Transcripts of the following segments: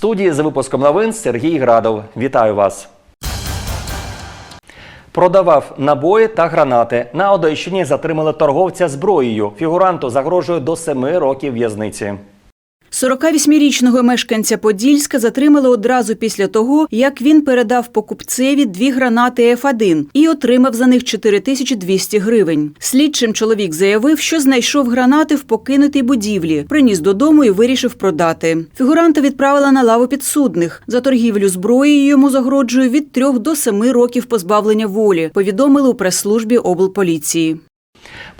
студії за випуском новин Сергій Градов. Вітаю вас. Продавав набої та гранати. На Одещині затримали торговця зброєю. Фігуранту загрожує до семи років в'язниці. 48-річного мешканця Подільська затримали одразу після того, як він передав покупцеві дві гранати F1 і отримав за них 4200 гривень. Слідчим чоловік заявив, що знайшов гранати в покинутій будівлі, приніс додому і вирішив продати. Фігуранта відправили на лаву підсудних. За торгівлю зброєю йому загрожує від 3 до 7 років позбавлення волі, повідомили у прес-службі облполіції.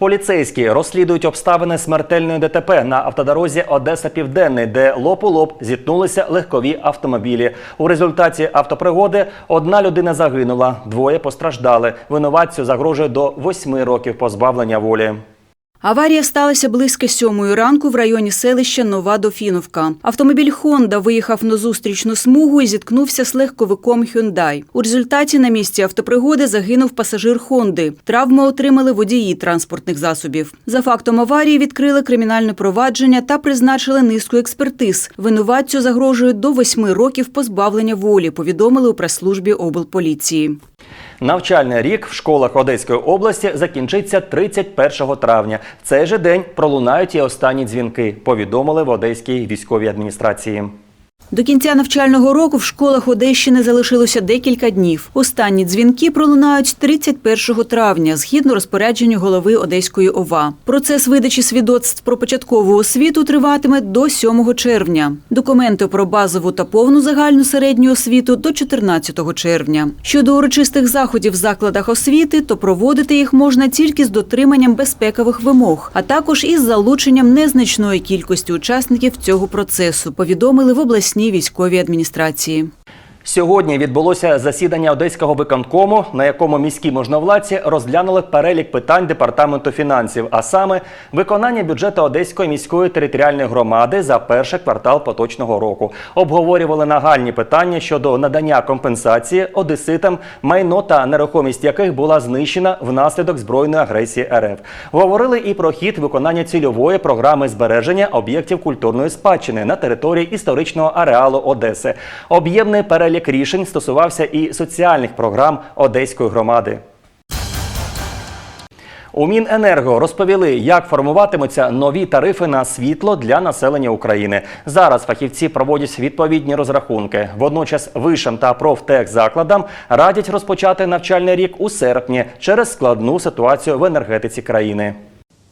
Поліцейські розслідують обставини смертельної ДТП на автодорозі Одеса Південний, де лоб у лоб зіткнулися легкові автомобілі. У результаті автопригоди одна людина загинула, двоє постраждали. Винуватцю загрожує до восьми років позбавлення волі. Аварія сталася близько сьомої ранку в районі селища Нова Дофіновка. Автомобіль Хонда виїхав на зустрічну смугу і зіткнувся з легковиком Hyundai. У результаті на місці автопригоди загинув пасажир Хонди. Травми отримали водії транспортних засобів. За фактом аварії відкрили кримінальне провадження та призначили низку експертиз. Винуватцю загрожують до восьми років позбавлення волі. Повідомили у прес-службі облполіції. Навчальний рік в школах Одеської області закінчиться 31 травня. В цей же день пролунають і останні дзвінки. Повідомили в Одеській військовій адміністрації. До кінця навчального року в школах Одещини залишилося декілька днів. Останні дзвінки пролунають 31 травня, згідно розпорядженню голови Одеської ОВА. Процес видачі свідоцтв про початкову освіту триватиме до 7 червня. Документи про базову та повну загальну середню освіту до 14 червня. Щодо урочистих заходів в закладах освіти, то проводити їх можна тільки з дотриманням безпекових вимог, а також із залученням незначної кількості учасників цього процесу. Повідомили в обласній військовій адміністрації. Сьогодні відбулося засідання Одеського виконкому, на якому міські можновладці розглянули перелік питань департаменту фінансів, а саме виконання бюджету Одеської міської територіальної громади за перший квартал поточного року. Обговорювали нагальні питання щодо надання компенсації одеситам, майно та нерухомість яких була знищена внаслідок збройної агресії РФ. Говорили і про хід виконання цільової програми збереження об'єктів культурної спадщини на території історичного ареалу Одеси. Об'ємний перелік рішень стосувався і соціальних програм Одеської громади. У Міненерго розповіли, як формуватимуться нові тарифи на світло для населення України. Зараз фахівці проводять відповідні розрахунки. Водночас вишам та профтехзакладам радять розпочати навчальний рік у серпні через складну ситуацію в енергетиці країни.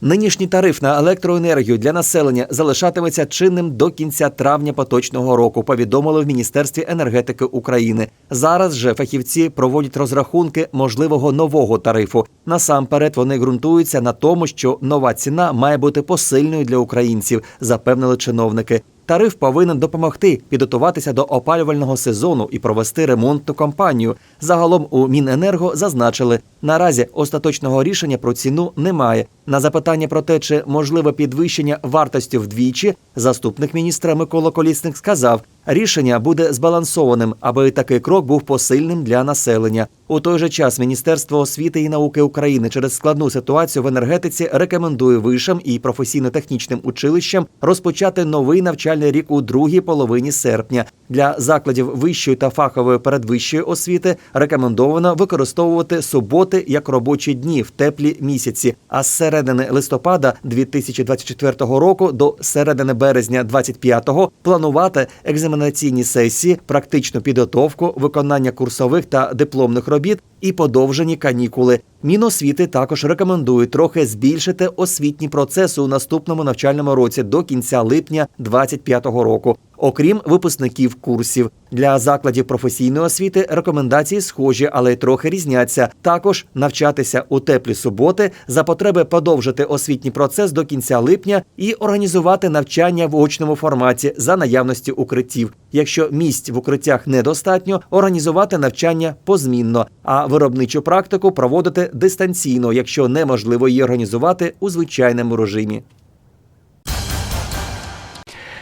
Нинішній тариф на електроенергію для населення залишатиметься чинним до кінця травня поточного року. Повідомили в Міністерстві енергетики України. Зараз же фахівці проводять розрахунки можливого нового тарифу. Насамперед вони ґрунтуються на тому, що нова ціна має бути посильною для українців, запевнили чиновники. Тариф повинен допомогти підготуватися до опалювального сезону і провести ремонтну кампанію. Загалом у Міненерго зазначили, наразі остаточного рішення про ціну немає. На запитання про те, чи можливе підвищення вартості вдвічі, заступник міністра Микола Колісник сказав, рішення буде збалансованим, аби такий крок був посильним для населення. У той же час Міністерство освіти і науки України через складну ситуацію в енергетиці рекомендує вишам і професійно-технічним училищам розпочати новий навчальний рік у другій половині серпня. Для закладів вищої та фахової передвищої освіти рекомендовано використовувати суботи як робочі дні в теплі місяці. А з середини листопада 2024 року до середини березня 25-го планувати екзаменаційні сесії, практичну підготовку, виконання курсових та дипломних робіт і подовжені канікули. Міносвіти також рекомендують трохи збільшити освітні процеси у наступному навчальному році до кінця липня 2025 року. Окрім випускників курсів для закладів професійної освіти рекомендації схожі, але й трохи різняться. Також навчатися у теплі суботи за потреби подовжити освітній процес до кінця липня і організувати навчання в очному форматі за наявності укриттів. Якщо місць в укриттях недостатньо, організувати навчання позмінно, а виробничу практику проводити дистанційно, якщо неможливо її організувати у звичайному режимі.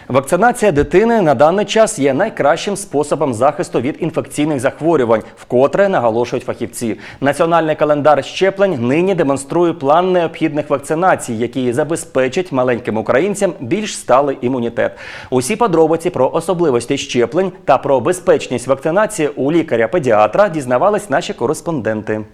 Вакцинація дитини на даний час є найкращим способом захисту від інфекційних захворювань, вкотре наголошують фахівці. Національний календар щеплень нині демонструє план необхідних вакцинацій, які забезпечать маленьким українцям більш сталий імунітет. Усі подробиці про особливості щеплень та про безпечність вакцинації у лікаря-педіатра дізнавались наші кореспонденти.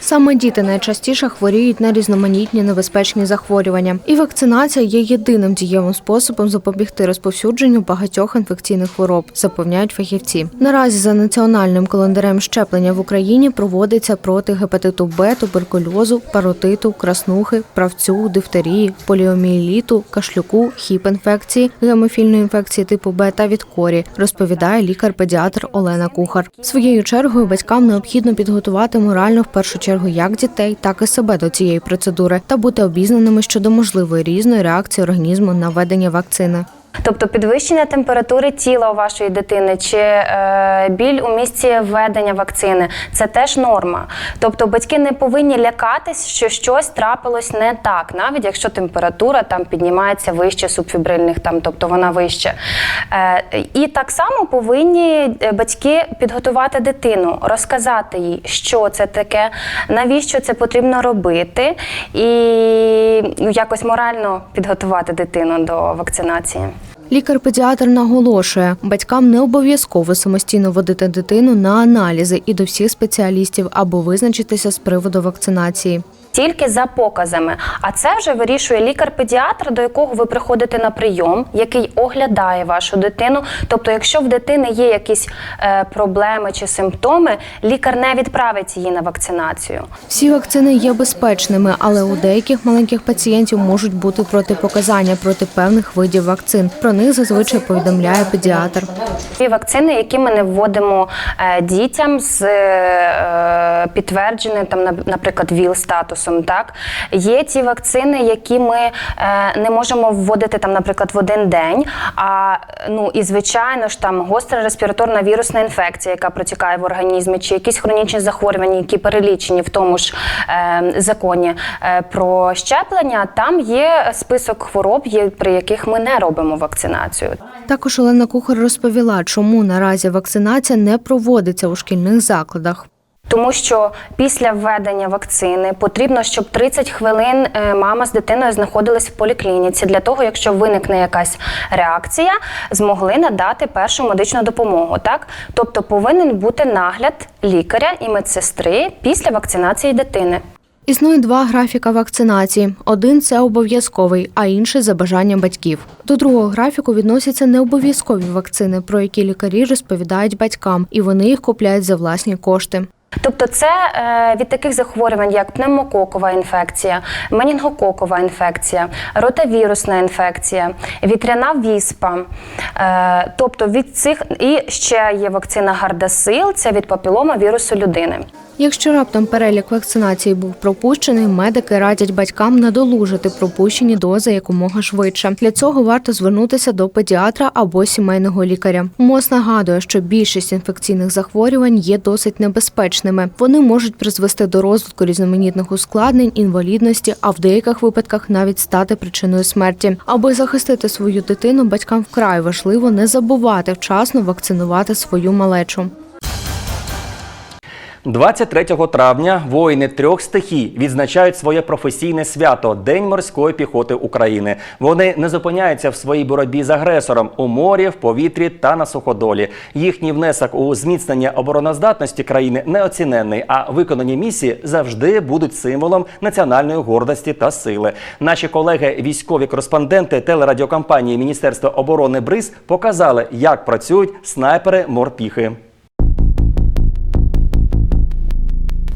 Саме діти найчастіше хворіють на різноманітні небезпечні захворювання, і вакцинація є єдиним дієвим способом запобігти розповсюдженню багатьох інфекційних хвороб, запевняють фахівці. Наразі за національним календарем щеплення в Україні проводиться проти гепатиту Б, туберкульозу, паротиту, краснухи, правцю, дифтерії, поліомієліту, кашлюку, хіп-інфекції, гемофільної інфекції типу Б та від корі, розповідає лікар-педіатр Олена Кухар. Своєю чергою батькам необхідно підготувати морально в першу чергу як дітей, так і себе до цієї процедури та бути обізнаними щодо можливої різної реакції організму на введення вакцини. Тобто підвищення температури тіла у вашої дитини чи е, біль у місці введення вакцини це теж норма. Тобто батьки не повинні лякатись, що щось трапилось не так, навіть якщо температура там піднімається вище субфібрильних, там, тобто вона вище. Е, і так само повинні е, батьки підготувати дитину, розказати їй, що це таке, навіщо це потрібно робити, і ну, якось морально підготувати дитину до вакцинації. Лікар-педіатр наголошує, батькам не обов'язково самостійно водити дитину на аналізи і до всіх спеціалістів або визначитися з приводу вакцинації. Тільки за показами. А це вже вирішує лікар-педіатр, до якого ви приходите на прийом, який оглядає вашу дитину. Тобто, якщо в дитини є якісь е, проблеми чи симптоми, лікар не відправить її на вакцинацію. Всі вакцини є безпечними, але у деяких маленьких пацієнтів можуть бути протипоказання проти певних видів вакцин. Про них зазвичай повідомляє педіатр. Ті вакцини, які ми не вводимо е, дітям з е, підтвердженим, там, нап- наприклад, ВІЛ-статусом, так є ті вакцини, які ми е, не можемо вводити там, наприклад, в один день. А ну і звичайно ж там гостра респіраторна вірусна інфекція, яка протікає в організмі, чи якісь хронічні захворювання, які перелічені в тому ж е, законі е, про щеплення. Там є список хвороб, є, при яких ми не робимо вакцинацію. Також Олена Кухар розповіла, чому наразі вакцинація не проводиться у шкільних закладах. Тому що після введення вакцини потрібно, щоб 30 хвилин е, мама з дитиною знаходилась в поліклініці для того, якщо виникне якась реакція, змогли надати першу медичну допомогу. Так, тобто повинен бути нагляд лікаря і медсестри після вакцинації дитини. Існує два графіка вакцинації: один це обов'язковий, а інший за бажанням батьків. До другого графіку відносяться необов'язкові вакцини, про які лікарі розповідають батькам, і вони їх купляють за власні кошти. Тобто, це е, від таких захворювань, як пневмококова інфекція, менінгококова інфекція, ротавірусна інфекція, вітряна віспа. Е, тобто від цих і ще є вакцина Гардасил, це від папілома вірусу людини. Якщо раптом перелік вакцинації був пропущений, медики радять батькам надолужити пропущені дози якомога швидше. Для цього варто звернутися до педіатра або сімейного лікаря. МОЗ нагадує, що більшість інфекційних захворювань є досить небезпечними. Вони можуть призвести до розвитку різноманітних ускладнень, інвалідності, а в деяких випадках навіть стати причиною смерті. Аби захистити свою дитину, батькам вкрай важливо не забувати вчасно вакцинувати свою малечу. 23 травня воїни трьох стихій відзначають своє професійне свято День морської піхоти України. Вони не зупиняються в своїй боротьбі з агресором у морі, в повітрі та на суходолі. Їхній внесок у зміцнення обороноздатності країни неоціненний, а виконані місії завжди будуть символом національної гордості та сили. Наші колеги, військові кореспонденти телерадіокомпанії Міністерства оборони БРИЗ показали, як працюють снайпери морпіхи.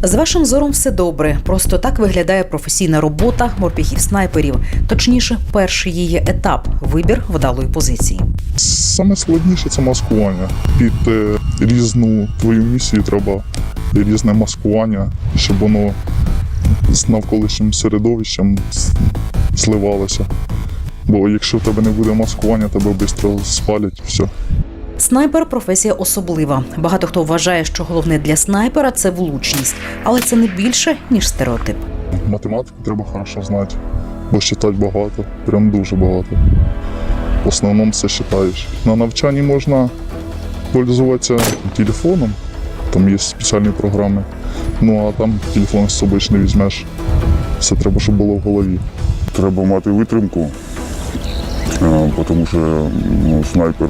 З вашим зором все добре. Просто так виглядає професійна робота морпіхів-снайперів. Точніше, перший її етап вибір вдалої позиції. Саме складніше це маскування. Під е, різну твою місію треба різне маскування, щоб воно з навколишнім середовищем сливалося. Бо якщо в тебе не буде маскування, тебе швидко спалять все. Снайпер професія особлива. Багато хто вважає, що головне для снайпера це влучність, але це не більше ніж стереотип. Математику треба хорошо знати, бо читати багато, прям дуже багато. в основному все читаєш. На навчанні можна пользуватися телефоном, там є спеціальні програми. Ну а там телефон з собою ж не візьмеш. Все треба, щоб було в голові. Треба мати витримку, тому що ну, снайпер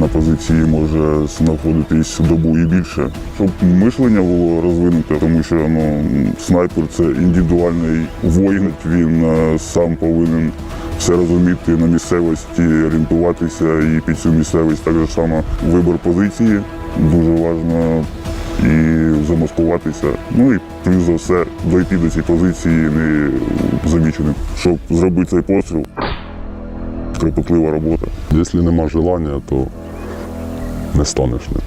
на позиції може знаходитись добу і більше. Щоб мишлення було розвинуте, тому що ну, снайпер це індивідуальний воїн, він е, сам повинен все розуміти на місцевості, орієнтуватися і під цю місцевість так само вибір позиції дуже важливо і замаскуватися. Ну і плюс за все дойти до цієї позиції не заміченим. Щоб зробити цей постріл, кропотлива робота. Якщо нема желання, то не станеш ним.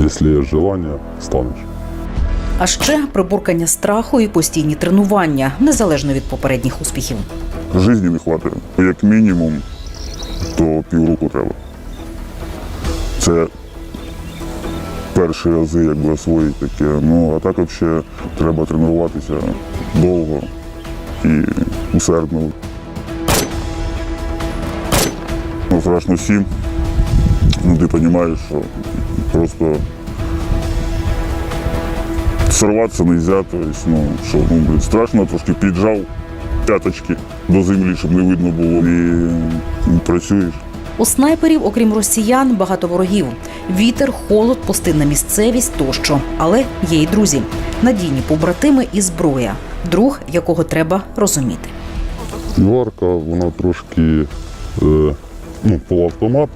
Якщо є желання, станеш. А ще приборкання страху і постійні тренування, незалежно від попередніх успіхів. Житті не вистачає. Як мінімум, то півроку треба. Це перші рази якби освоїть таке. Ну а так взагалі треба тренуватися довго і усердно. Ну, страшно всім. Ну, ти розумієш, що просто сорватися не можна, тобто, ну, що, ну, блін, страшно, трошки піджав п'яточки до землі, щоб не видно було. І, і працюєш. У снайперів, окрім росіян, багато ворогів. Вітер, холод, пустинна місцевість тощо. Але є й друзі, надійні побратими і зброя, друг, якого треба розуміти. Варка, вона трошки е, ну, полуавтомат.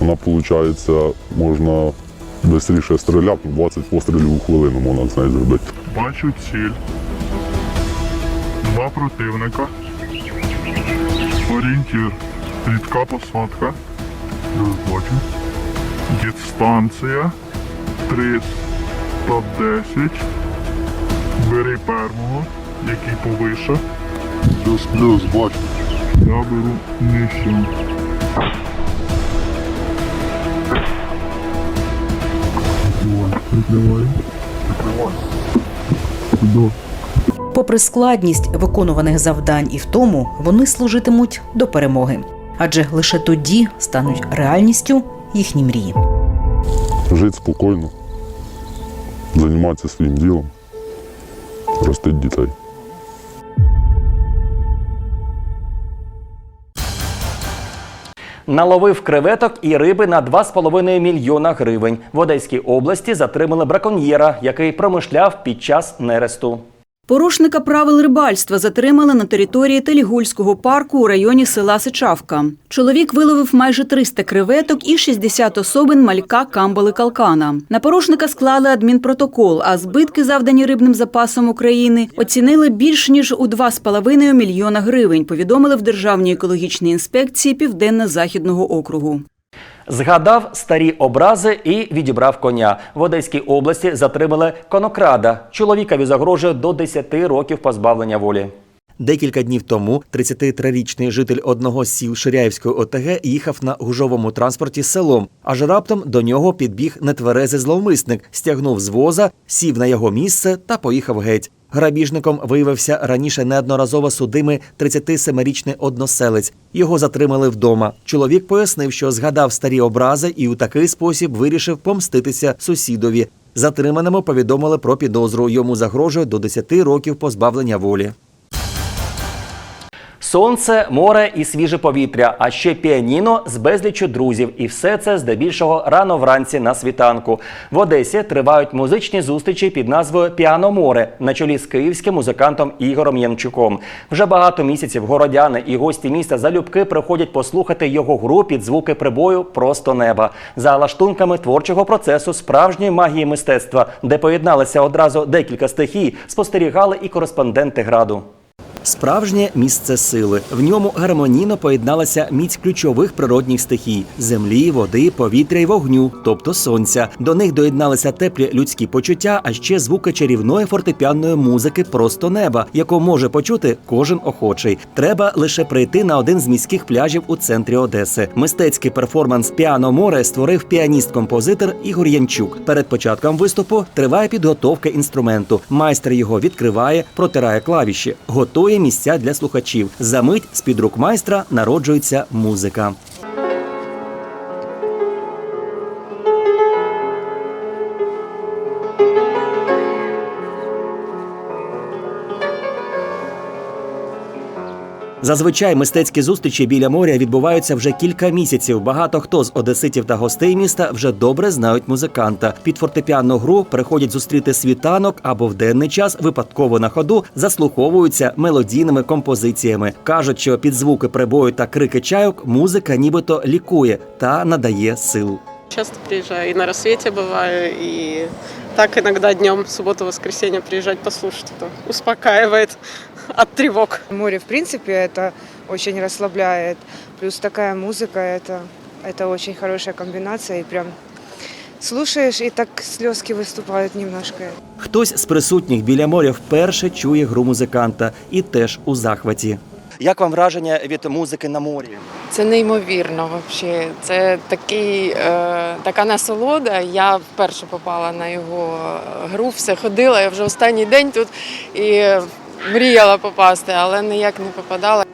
Вона, виходить, можна швидше стріляти, 20 пострілів у хвилину можна з нею зробити. Бачу ціль. Два противника. Орієнтір. Рідка посадка. Бачу. Дистанція. 310. Бери першого, який повише. Плюс плюс, бачу. Я беру нижче. Попри складність виконуваних завдань і в тому, вони служитимуть до перемоги. Адже лише тоді стануть реальністю їхні мрії. Жити спокійно, займатися своїм ділом, ростити дітей. Наловив креветок і риби на 2,5 мільйона гривень. В Одеській області затримали браконьєра, який промишляв під час нересту. Порушника правил рибальства затримали на території Телігульського парку у районі села Сичавка. Чоловік виловив майже 300 креветок і 60 особин малька камбали калкана. На порушника склали адмінпротокол, а збитки, завдані рибним запасом України, оцінили більш ніж у 2,5 мільйона гривень. Повідомили в Державній екологічній інспекції Південно-Західного округу. Згадав старі образи і відібрав коня. В Одеській області затримали конокрада. Чоловікові загрожує до 10 років позбавлення волі. Декілька днів тому 33-річний житель одного з сіл Ширяївської ОТГ їхав на гужовому транспорті селом. Аж раптом до нього підбіг нетверезий зловмисник, стягнув з воза, сів на його місце та поїхав геть. Грабіжником виявився раніше неодноразово судимий 37-річний односелець. Його затримали вдома. Чоловік пояснив, що згадав старі образи і у такий спосіб вирішив помститися сусідові. Затриманому повідомили про підозру. Йому загрожує до 10 років позбавлення волі. Сонце, море і свіже повітря, а ще піаніно з безліччю друзів. І все це здебільшого рано вранці на світанку. В Одесі тривають музичні зустрічі під назвою Піано море на чолі з київським музикантом Ігорем Янчуком. Вже багато місяців городяни і гості міста залюбки приходять послухати його гру під звуки прибою Просто неба за лаштунками творчого процесу справжньої магії мистецтва, де поєдналися одразу декілька стихій, спостерігали і кореспонденти граду. Справжнє місце сили. В ньому гармонійно поєдналася міць ключових природних стихій землі, води, повітря й вогню, тобто сонця. До них доєдналися теплі людські почуття, а ще звуки чарівної фортепіанної музики просто неба, яку може почути кожен охочий. Треба лише прийти на один з міських пляжів у центрі Одеси. Мистецький перформанс Піано море створив піаніст-композитор Ігор Янчук. Перед початком виступу триває підготовка інструменту. Майстер його відкриває, протирає клавіші, готує блокує місця для слухачів. За мить з під рук майстра народжується музика. Зазвичай мистецькі зустрічі біля моря відбуваються вже кілька місяців. Багато хто з одеситів та гостей міста вже добре знають музиканта. Під фортепіанну гру приходять зустріти світанок або в денний час випадково на ходу заслуховуються мелодійними композиціями. кажуть, що під звуки прибою та крики чайок музика нібито лікує та надає сил. Часто приезжаю, и на рассвете бываю, и так иногда днем, субботу-воскресенье приезжать послушать. Это успокаивает от тревог. Море, в принципе, это очень расслабляет. Плюс такая музыка, это, это очень хорошая комбинация. И прям слушаешь, и так слезки выступают немножко. Хтось з присутніх біля моря вперше чує гру музиканта і теж у захваті. Як вам враження від музики на морі? Це неймовірно. Вообще. Це такий, е, така насолода. Я вперше попала на його гру, все ходила. Я вже останній день тут і мріяла попасти, але ніяк не попадала.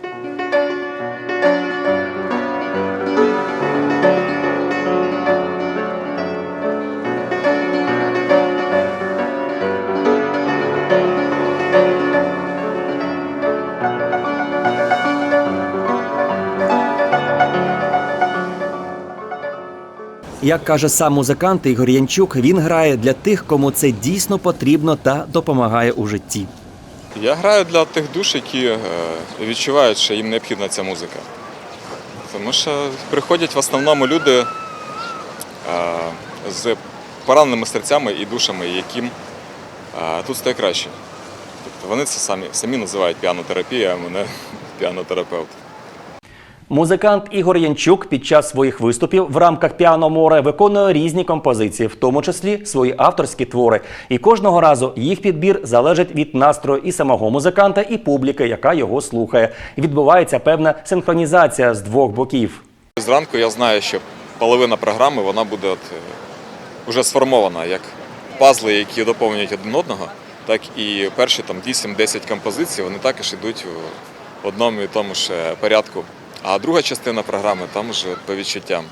Як каже сам музикант Ігор Янчук, він грає для тих, кому це дійсно потрібно та допомагає у житті. Я граю для тих душ, які е, відчувають, що їм необхідна ця музика. Тому що приходять в основному люди е, з пораненими серцями і душами, яким е, тут стає краще. Тобто вони це самі, самі називають піанотерапія, а мене піанотерапевт. Музикант Ігор Янчук під час своїх виступів в рамках Піано море виконує різні композиції, в тому числі свої авторські твори. І кожного разу їх підбір залежить від настрою і самого музиканта, і публіки, яка його слухає. Відбувається певна синхронізація з двох боків. Зранку я знаю, що половина програми вона буде от, е, вже сформована як пазли, які доповнюють один одного, так і перші там 8-10 композицій вони також йдуть в одному і тому ж е, порядку. А друга частина програми там вже по відчуттям.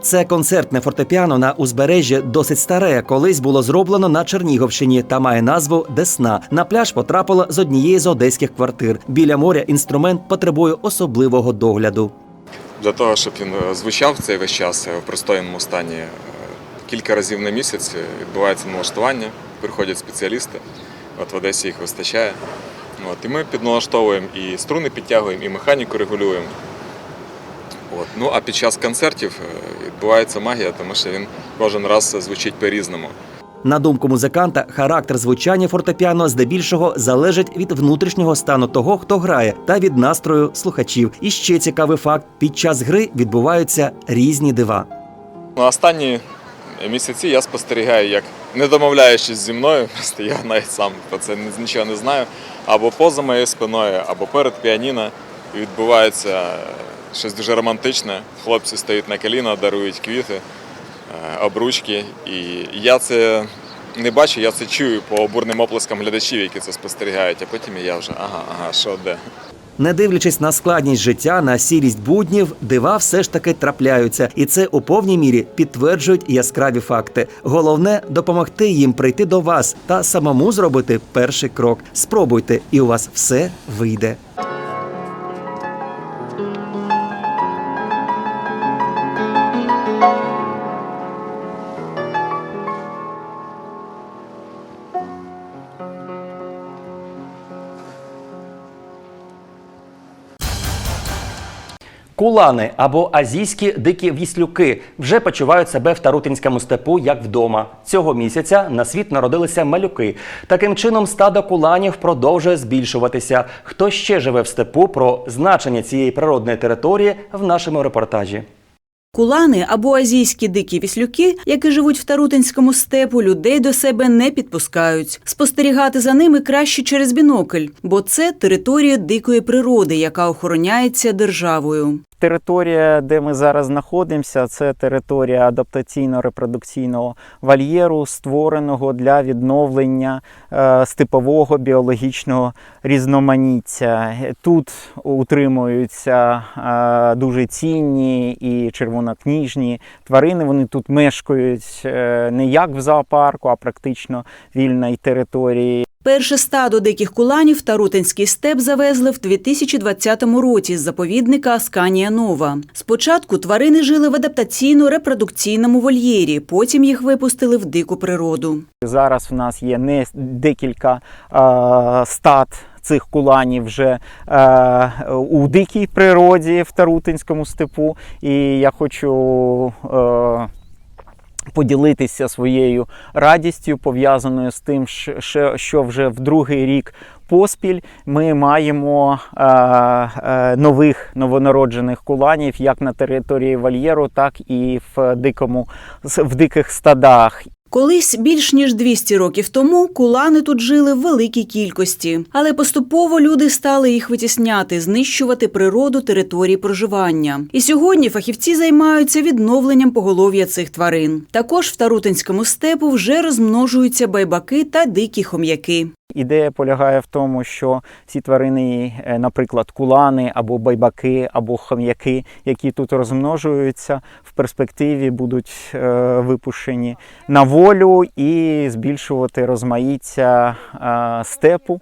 Це концертне фортепіано на узбережжі досить старе. Колись було зроблено на Чернігівщині та має назву Десна. На пляж потрапило з однієї з одеських квартир. Біля моря інструмент потребує особливого догляду. Для того, щоб він е, звучав цей весь час е, в пристойному стані, е, кілька разів на місяць відбувається налаштування, приходять спеціалісти. От в Одесі їх вистачає. От, і ми підналаштовуємо і струни підтягуємо, і механіку регулюємо. От. Ну а під час концертів е, відбувається магія, тому що він кожен раз звучить по-різному. На думку музиканта, характер звучання фортепіано здебільшого залежить від внутрішнього стану того, хто грає, та від настрою слухачів. І ще цікавий факт: під час гри відбуваються різні дива. На останні місяці я спостерігаю, як не домовляючись зі мною, просто я навіть сам про це нічого не знаю. Або поза моєю спиною, або перед піаніно відбувається щось дуже романтичне. Хлопці стоять на коліна, дарують квіти, е, обручки. І я це не бачу, я це чую по бурним оплескам глядачів, які це спостерігають, а потім я вже ага, ага, що де. Не дивлячись на складність життя, на сірість буднів, дива все ж таки трапляються, і це у повній мірі підтверджують яскраві факти. Головне допомогти їм прийти до вас та самому зробити перший крок. Спробуйте, і у вас все вийде. Кулани або азійські дикі віслюки вже почувають себе в Тарутинському степу як вдома. Цього місяця на світ народилися малюки. Таким чином, стадо куланів продовжує збільшуватися. Хто ще живе в степу про значення цієї природної території в нашому репортажі. Кулани або азійські дикі віслюки, які живуть в Тарутинському степу, людей до себе не підпускають. Спостерігати за ними краще через бінокль, бо це територія дикої природи, яка охороняється державою. Територія, де ми зараз знаходимося, це територія адаптаційно-репродукційного вольєру, створеного для відновлення е, степового біологічного різноманіття. Тут утримуються е, дуже цінні і червонокніжні тварини. Вони тут мешкають е, не як в зоопарку, а практично вільній території. Перше стадо диких куланів та рутинський степ завезли в 2020 році з заповідника Асканія Нова. Спочатку тварини жили в адаптаційно-репродукційному вольєрі, потім їх випустили в дику природу. Зараз в нас є не декілька е, стад цих куланів вже е, у дикій природі в Тарутинському степу. І я хочу е, поділитися своєю радістю, пов'язаною з тим, що- вже в другий рік поспіль ми маємо е, е, нових новонароджених куланів як на території вольєру, так і в дикому в диких стадах. Колись більш ніж 200 років тому кулани тут жили в великій кількості, але поступово люди стали їх витісняти, знищувати природу території проживання. І сьогодні фахівці займаються відновленням поголов'я цих тварин. Також в Тарутинському степу вже розмножуються байбаки та дикі хом'яки. Ідея полягає в тому, що ці тварини, е, наприклад, кулани або байбаки, або хом'яки, які тут розмножуються, в перспективі будуть е, випущені на волю і збільшувати розмаїття е, степу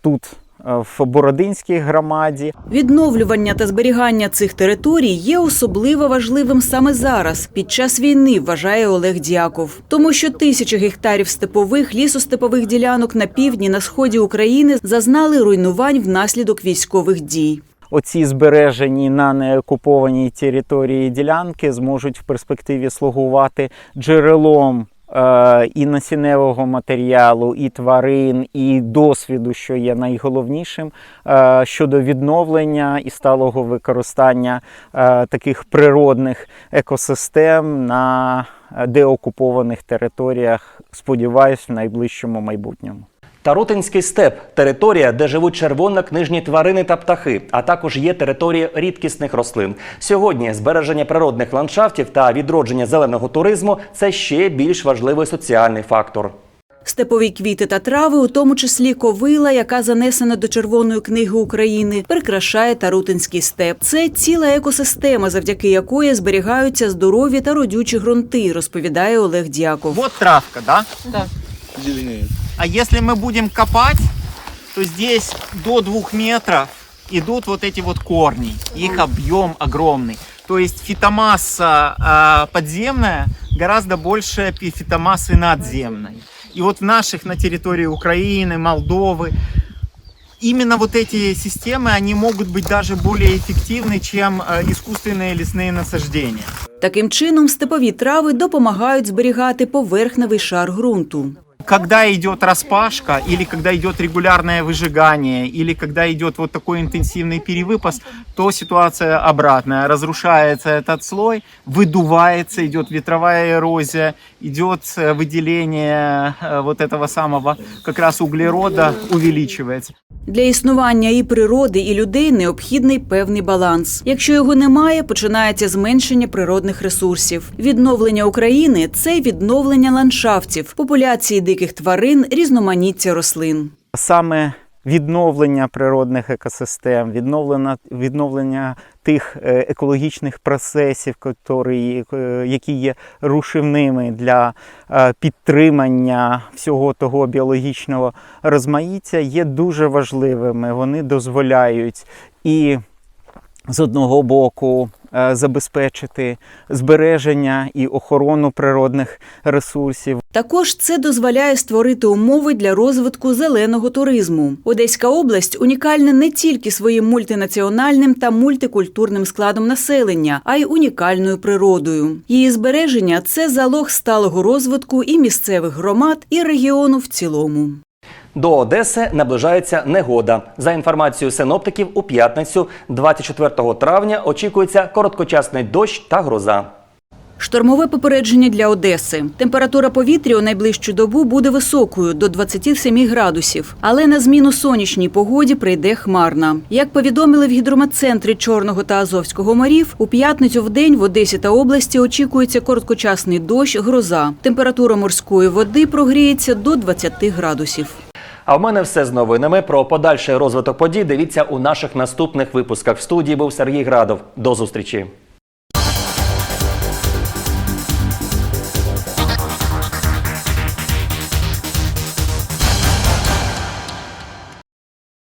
тут. Е, В Бородинській громаді Відновлювання та зберігання цих територій є особливо важливим саме зараз, під час війни, вважає Олег Дяков. Тому що тисячі гектарів степових лісостепових ділянок на півдні на сході України зазнали руйнувань внаслідок військових дій. оці збережені на неокупованій території ділянки зможуть в перспективі слугувати джерелом. Е, І насінневого матеріалу, і тварин, і досвіду, що є найголовнішим е, щодо відновлення і сталого використання е, таких природних екосистем на деокупованих територіях, сподіваюсь, в найближчому майбутньому. Тарутинський степ територія, де живуть червонокнижні тварини та птахи, а також є територія рідкісних рослин. Сьогодні збереження природних ландшафтів та відродження зеленого туризму це ще більш важливий соціальний фактор. Степові квіти та трави, у тому числі ковила, яка занесена до Червоної книги України, прикрашає Тарутинський степ. Це ціла екосистема, завдяки якої зберігаються здорові та родючі ґрунти, розповідає Олег Дяков. Вот травка, да? Да А если мы будем копать, то здесь до двух метров идут вот эти вот корни. Их объем огромный. То есть фитомасса а, подземная гораздо больше пи- фитомассы надземной. И вот в наших на территории Украины, Молдовы, именно вот эти системы, они могут быть даже более эффективны, чем э, искусственные лесные насаждения. Таким чином, степові трави допомагають зберігати поверхневий шар ґрунту. когда идет распашка, или когда идет регулярное выжигание, или когда идет вот такой интенсивный перевыпас, то ситуация обратная. Разрушается этот слой, выдувается, идет ветровая эрозия, идет э, выделение э, вот этого самого как раз углерода, увеличивается. Для існування і природи, і людей необхідний певний баланс. Якщо його немає, починається зменшення природних ресурсів. Відновлення України це відновлення ландшафтів, популяції диких тварин, різноманіття рослин. Саме відновлення природних екосистем, відновлення, відновлення тих е, екологічних процесів, е, які є рушівними для е, підтримання всього того біологічного розмаїття, є дуже важливими. Вони дозволяють і з одного боку е, забезпечити збереження і охорону природних ресурсів, Також це дозволяє створити умови для розвитку зеленого туризму. Одеська область унікальна не тільки своїм мультинаціональним та мультикультурним складом населення, а й унікальною природою. Її збереження це залог сталого розвитку і місцевих громад, і регіону в цілому. До Одеси наближається негода. За інформацією синоптиків, у п'ятницю, 24 травня, очікується короткочасний дощ та гроза. Штормове попередження для Одеси. Температура повітря у найближчу добу буде високою до 27 градусів, але на зміну сонячній погоді прийде хмарна. Як повідомили в гідрометцентрі Чорного та Азовського морів, у п'ятницю в день в Одесі та області очікується короткочасний дощ, гроза. Температура морської води прогріється до 20 градусів. А в мене все з новинами. Про подальший розвиток подій дивіться у наших наступних випусках. В студії був Сергій Градов. До зустрічі.